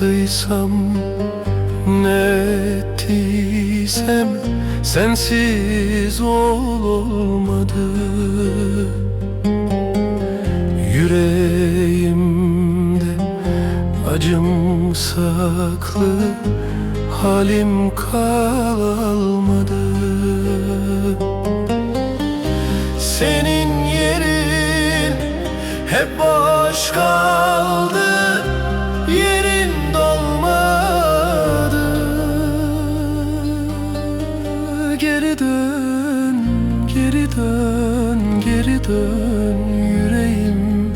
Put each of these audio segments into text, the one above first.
yaptıysam Ne ettiysem sensiz ol olmadı. Yüreğimde acım saklı Halim kalmadı Senin yerin hep boş kaldı dön, geri dön, geri dön yüreğim.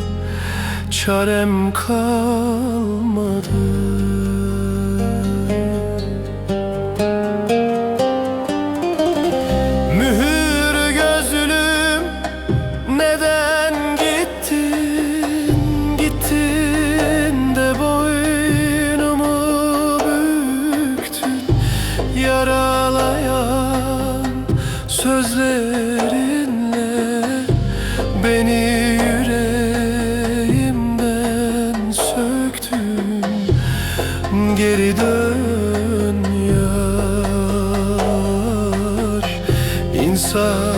Çarem kalmadı sözlerinle beni yüreğimden söktün. Geri dön yar insan